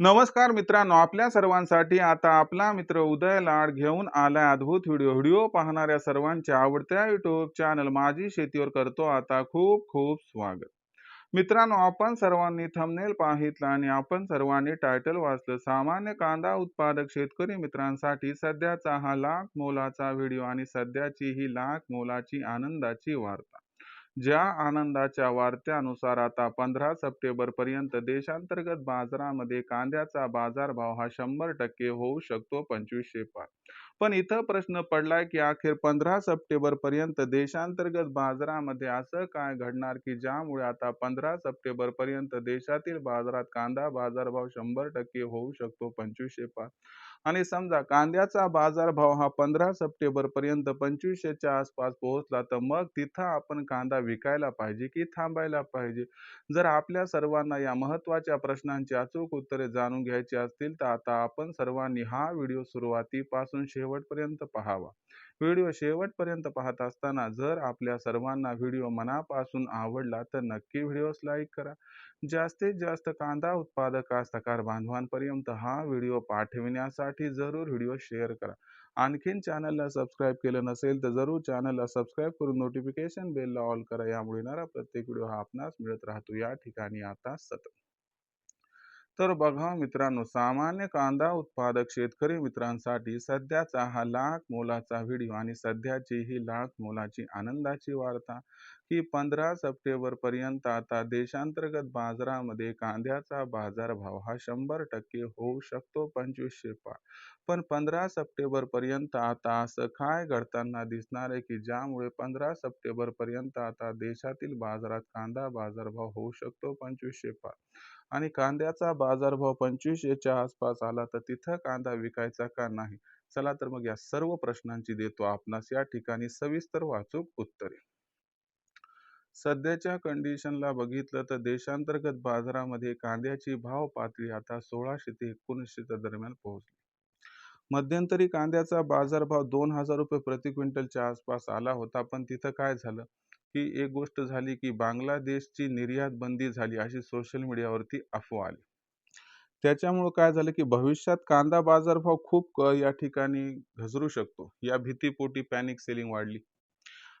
नमस्कार मित्रांनो आपल्या सर्वांसाठी आता आपला मित्र उदय लाड घेऊन आलाय अद्भुत व्हिडिओ. व्हिडिओ पाहणाऱ्या सर्वांच्या आवडत्या युट्यूब चॅनल माझी शेतीवर करतो आता खूप खूप स्वागत. मित्रांनो आपण सर्वांनी थंबनेल पाहितलं आणि आपण सर्वांनी टायटल वाचलं. सामान्य कांदा उत्पादक शेतकरी मित्रांसाठी सध्याचा हा लाख मोलाचा व्हिडिओ आणि सध्याची ही लाख मोलाची आनंदाची वार्ता. ज्या आनंदाच्या वार्त्यानुसार आता पंधरा सप्टेंबर पर्यंत देशांतर्गत बाजारामध्ये कांद्याचा बाजारभाव हा शंभर टक्के होऊ शकतो पंचवीसशे पाच पण इथं प्रश्न पडलाय की अखेर पंधरा सप्टेंबर पर्यंत देशांतर्गत बाजारामध्ये असं काय घडणार की ज्यामुळे आता पंधरा सप्टेंबर पर्यंत देशातील बाजारात कांदा बाजारभाव शंभर टक्के होऊ शकतो पंचवीसशे पाच आणि समजा कांद्याचा बाजारभाव हा पंधरा सप्टेंबर पर्यंत पंचवीसशेच्या आसपास पोहोचला तर मग तिथं आपण कांदा विकायला पाहिजे की थांबायला पाहिजे? जर आपल्या सर्वांना या महत्त्वाच्या प्रश्नांची अचूक उत्तरे जाणून घ्यायची असतील तर आता आपण सर्वांनी हा व्हिडिओ सुरुवातीपासून शेवटपर्यंत पाहावा. व्हिडिओ शेवटपर्यंत पाहत असताना जर आपल्या सर्वांना व्हिडिओ मनापासून आवडला तर नक्की व्हिडिओस लाईक करा. जास्तीत जास्त कांदा उत्पादक कास्तकार बांधवांपर्यंत हा व्हिडिओ पाठविण्यासाठी जरूर व्हिडिओ शेअर करा. आणखीन चॅनलला सबस्क्राईब केलं नसेल तर जरूर चॅनलला सबस्क्राईब करून नोटिफिकेशन बेलला ऑल करा. यामुळे येणारा प्रत्येक व्हिडिओ हा आपणास मिळत राहतो. या ठिकाणी आता सतत. तर बघा मित्रांनो सामान्य कांदा उत्पादक शेतकरी मित्रांसाठी सध्याचा हा लाख मोलाचा व्हिडिओ आणि सध्याची ही लाख मोलाची आनंदाची वार्ता की पंधरा सप्टेंबर पर्यंत आता देशांतर्गत बाजारामध्ये कांद्याचा बाजारभाव हा शंभर टक्के होऊ शकतो पंचवीसशे पाच पण पंधरा सप्टेंबर पर्यंत आता असं काय घडताना दिसणार आहे की ज्यामुळे पंधरा सप्टेंबर पर्यंत आता देशातील बाजारात कांदा बाजारभाव होऊ शकतो पंचवीसशे पाच आणि कांद्याचा बाजारभाव पंचवीसशेच्या आसपास आला तर तिथं कांदा विकायचा का नाही? चला तर मग या सर्व प्रश्नांची देतो आपणास. या ठिकाणी सविस्तर वाचूक उत्तरे. सध्याच्या कंडिशनला बघितलं तर देशांतर्गत बाजारामध्ये कांद्याची भाव पातळी आता सोळाशे ते एकोणीसशेच्या दरम्यान पोहोचली. मध्यंतरी कांद्याचा बाजारभाव दोन हजार रुपये प्रति क्विंटलच्या आसपास आला होता पण तिथं काय झालं? की एक गोष्ट झाली की बांगलादेशची निर्यात बंदी झाली अशी सोशल मीडियावरती अफवा आली. त्याच्यामुळं काय झालं की भविष्यात कांदा बाजारभाव खूप या ठिकाणी घसरू शकतो. या भीतीपोटी पॅनिक सेलिंग वाढली.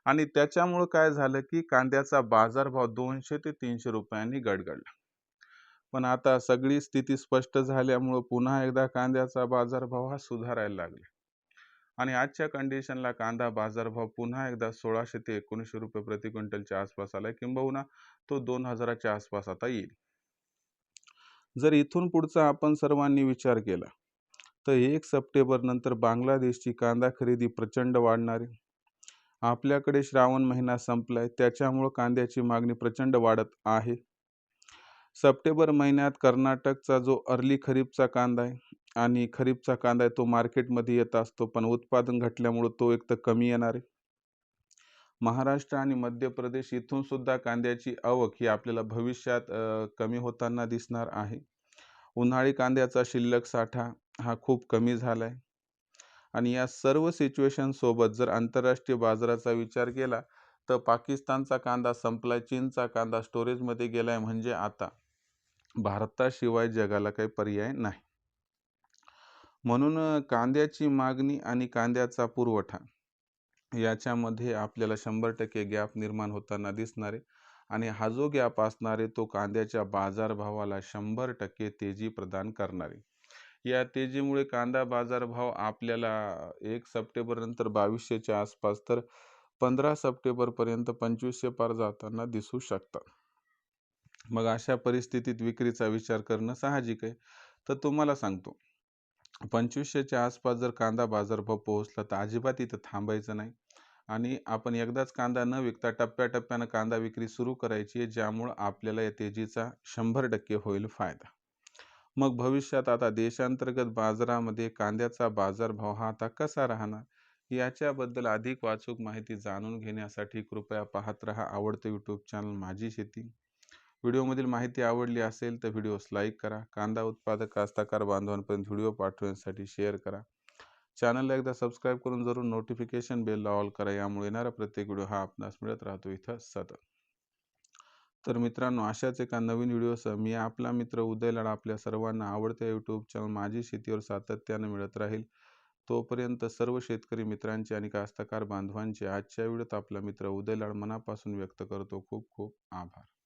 आणि त्याच्यामुळं काय झालं की कांद्याचा बाजारभाव दोनशे ते तीनशे रुपयांनी गडगडला. पण आता सगळी स्थिती स्पष्ट झाल्यामुळं पुन्हा एकदा कांद्याचा बाजारभाव हा सुधारायला लागला. आणि आजच्या कंडिशनला कांदा बाजारभाव पुन्हा एकदा सोळाशे ते एकोणीसशे रुपये प्रति क्विंटलच्या आसपास आलाय. किंबहुना तो दोन हजाराच्या आसपास आता येईल. जर इथून पुढचा आपण सर्वांनी विचार केला तर एक सप्टेंबर नंतर बांगलादेशची कांदा खरेदी प्रचंड वाढणार आहे. आपल्याकडे श्रावण महिना संपलाय त्याच्यामुळं कांद्याची मागणी प्रचंड वाढत आहे. सप्टेंबर महिन्यात कर्नाटकचा जो अर्ली खरीपचा कांदा आहे आणि खरीपचा कांदा आहे तो मार्केटमध्ये येत असतो पण उत्पादन घटल्यामुळं तो एक तर कमी येणार आहे. महाराष्ट्र आणि मध्य प्रदेश इथून सुद्धा कांद्याची आवक ही आपल्याला भविष्यात कमी होताना दिसणार आहे. उन्हाळी कांद्याचा शिल्लक साठा हा खूप कमी झाला आहे आणि या सर्व सिच्युएशनसोबत जर आंतरराष्ट्रीय बाजाराचा विचार केला तर पाकिस्तानचा कांदा संपला चीनचा कांदा स्टोरेजमध्ये गेला आहे म्हणजे आता भारताशिवाय जगाला काही पर्याय नाही. म्हणून कांद्याची मागणी आणि कांद्याचा पुरवठा याच्यामध्ये आपल्याला शंभर टक्के गॅप निर्माण होताना दिसणारे आणि हा जो गॅप असणारे तो कांद्याच्या बाजारभावाला शंभर टक्के तेजी प्रदान करणारे. या तेजीमुळे कांदा बाजारभाव आपल्याला एक सप्टेंबर नंतर बावीसशेच्या आसपास तर पंधरा सप्टेंबरपर्यंत पंचवीसशे पार जाताना दिसू शकतात. मग अशा परिस्थितीत विक्रीचा विचार करणं साहजिक आहे. तर तुम्हाला सांगतो. पंचवीसशेच्या आसपास जर कांदा बाजारभाव पोहोचला तर अजिबात इथं थांबायचं नाही. आणि आपण एकदाच कांदा न विकता टप्प्याटप्प्यानं कांदा विक्री सुरू करायची आहे ज्यामुळं आपल्याला या तेजीचा शंभर टक्के होईल फायदा. मग भविष्यात आता देशांतर्गत बाजारामध्ये कांद्याचा बाजारभाव हा आता कसा राहणार? याच्याबद्दल अधिक वाचूक माहिती जाणून घेण्यासाठी कृपया पाहत रहा आवडतं यूट्यूब चॅनल माझी शेती. व्हिडिओमधील माहिती आवडली असेल तर व्हिडिओस लाईक करा. कांदा उत्पादक कास्ताकार बांधवांपर्यंत व्हिडिओ पाठवण्यासाठी शेअर करा. चॅनलला एकदा सबस्क्राईब करून जरूर नोटिफिकेशन बेलला ऑल करा. यामुळे येणारा प्रत्येक व्हिडिओ हा आपणास मिळत राहतो इथं सतत. तर मित्रांनो अशाच एका नवीन व्हिडिओसह मी आपला मित्र उदय लाड आपल्या सर्वांना आवडत्या यूट्यूब चॅनल माझी शेतीवर सातत्यानं मिळत राहील. तोपर्यंत सर्व शेतकरी मित्रांचे आणि कास्तकार बांधवांचे आजच्या व्हिडिओत आपला मित्र उदय लाड मनापासून व्यक्त करतो. खूप खूप आभार.